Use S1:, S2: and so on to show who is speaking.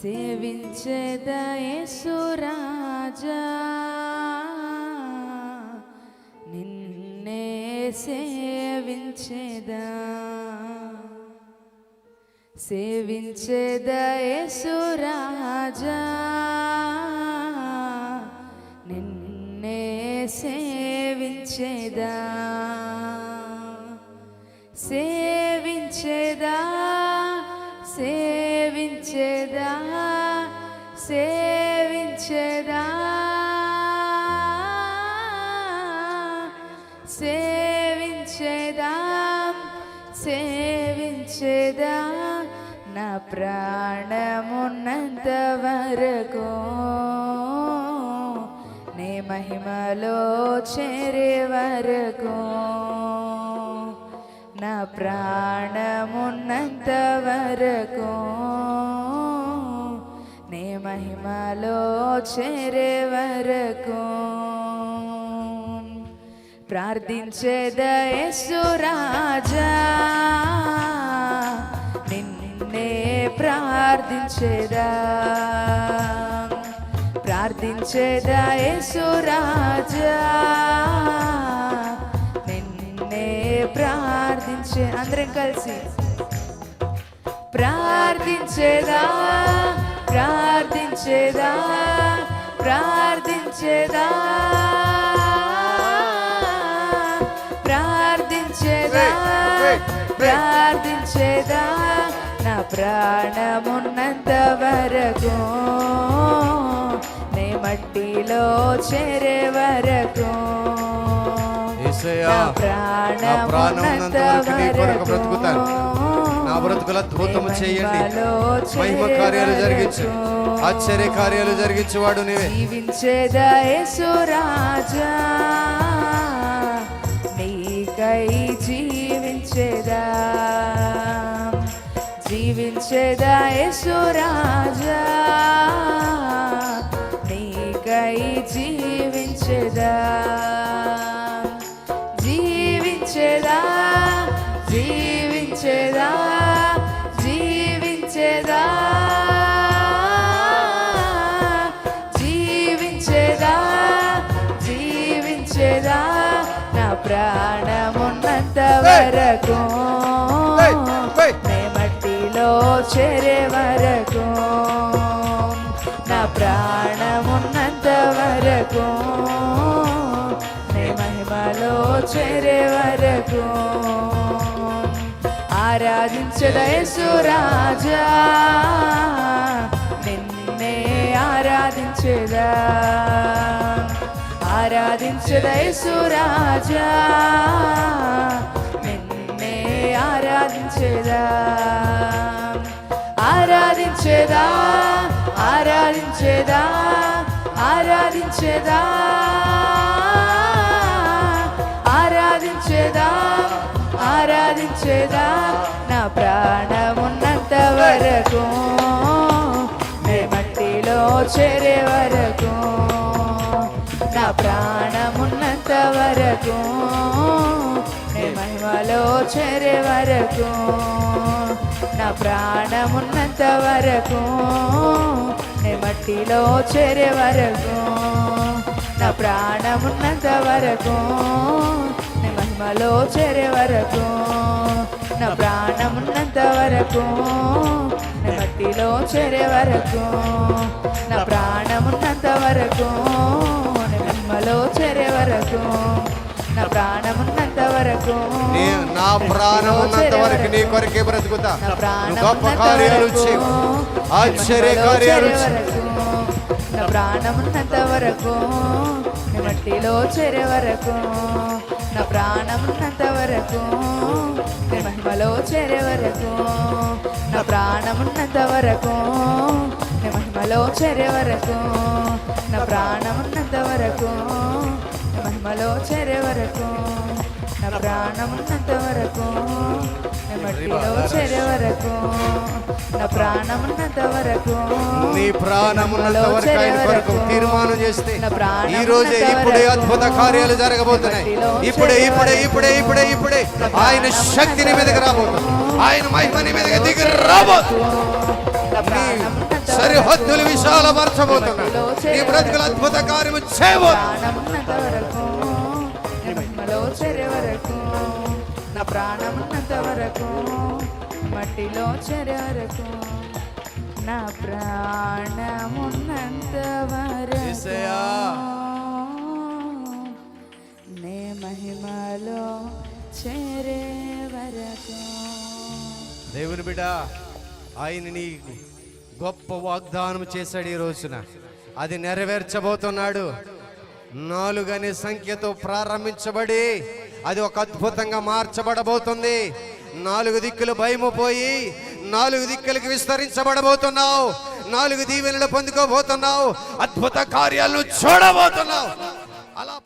S1: సేవించేదయేసురాజా నిన్నే సేవించేదా. సేవించేదయేసురాజా నిన్నే సేవించేదా. ప్రాణమున్నంత వరకు నీ మహిమలో చేరే వరకు నా ప్రాణమున్నంత వరకు నీ మహిమలో చేరే వరకు ప్రార్థించేదయేసురాజా నిన్నే ప్రార్థించేదా. ప్రార్థించేదయేసురాజా నిన్నే ప్రార్థించే అందరం కలిసి ప్రార్థించేదా ప్రార్థించేదా ప్రార్థించేదా. ప్రార్థించేదా ప్రార్థించేదా. ప్రాణమున్నంత వరకు నే మట్టిలో చేరే వరకు.
S2: యేసయ్యా,
S1: నా
S2: నా ప్రాణం ఉన్నంత వరకు బ్రతుకుతాను. నా బ్రతుకుల అద్భుతము చేయండి. మహిమ కార్యాలు జరిగించు. ఆశ్చర్య కార్యాలు జరిగించువాడు నీవే.
S1: జీవించేదా యేసురాజా నీకై జీవించేదా యేసురాజా నీకై జీవించేదా? జీవించేదా? జీవించేదా? జీవించేదా? జీవించేదా? జీవించేదా? నా ప్రాణమున్నంత వరకు మట్టిలో చేరే వరకు నా ప్రాణమున్నంత వరకు నే మహిమలో చేరే వరకు ఆరాధించదయసురాజా నిన్నే ఆరాధించదా. ఆరాధించదయసురాజా ఆరాధించేదా? ఆరాధించేదా? ఆరాధించేదా? ఆరాధించేదా? ఆరాధించేదా? ఆరాధించేదా? నా ప్రాణమున్నంత వరకు నే మట్టిలో చేరే వరకు నా ప్రాణమున్నంత వరకు నే మహిమలో చేరే వరకు నా ప్రాణమున్నంత వరకు నే మట్టిలో చేరే వరకు నా ప్రాణమున్నంత వరకు నీ మహిమలో చేరే వరకు నా ప్రాణమున్నంత వరకు నీ మట్టిలో చేరే వరకు నా ప్రాణమున్నంత వరకు నీ మహిమలో చేరే వరకు నా ప్రాణమున్న వరకు.
S2: నీ ప్రాణం ఉన్నంత వరకు నీ కొరకే బ్రతుకుతా. గొప్ప కార్యాలు
S1: వరకు.
S2: చేయు ఆశ్చర్య కార్యాలు
S1: వరకు. నా ప్రాణమున్నంత వరకు. నీ మట్టిలో చేరే వరకు. నా ప్రాణమున్నంత వరకు. నీ మహిమలో చేరే వరకు. నా ప్రాణమున్నంత వరకు. నీ మహిమలో చేరే వరకు. నా ప్రాణమున్నంత వరకు. మహిమలో చేరే వరకు. నా వరకు నీ మట్టిలో చేరే వరకు నా ప్రాణమున్నంత వరకు
S2: నీ ప్రాణమున్నంత వరకు ఆయన కొరకు తీర్మానం చేస్తే
S1: ప్రాణం
S2: ఈ రోజే ఇప్పుడే అద్భుత కార్యాలు జరగబోతున్నాయి. ఇప్పుడే ఇప్పుడే ఇప్పుడే ఇప్పుడే ఇప్పుడే ఆయన శక్తిని మీదకి రాబోతుంది. ఆయన మహిమని మీదకి దిగి రాబోతుంది. సరిహద్దులు విశాలపరచబోతున్నాడు నీ బ్రతుకుల అద్భుత కార్యము చేయబోతుంది
S1: చేరే వరకు నా ప్రాణమున్నంత వరకు మట్టిలో చేరే వరకు నా ప్రాణమున్నంత వరకు. నే మహిమలో చేరే వరకు
S2: దేవుని బిడ్డ ఆయన నీ గొప్ప వాగ్దానం చేశాడు ఈ రోజున. అది నెరవేర్చబోతున్నాడు. నాలుగనే సంఖ్యతో ప్రారంభించబడి అది ఒక అద్భుతంగా మార్చబడబోతుంది. నాలుగు దిక్కులు భయము పోయి నాలుగు దిక్కులకి విస్తరించబడబోతున్నావు. నాలుగు దీవెనలు పొందుకోబోతున్నావు. అద్భుత కార్యాలను చూడబోతున్నావు. అలా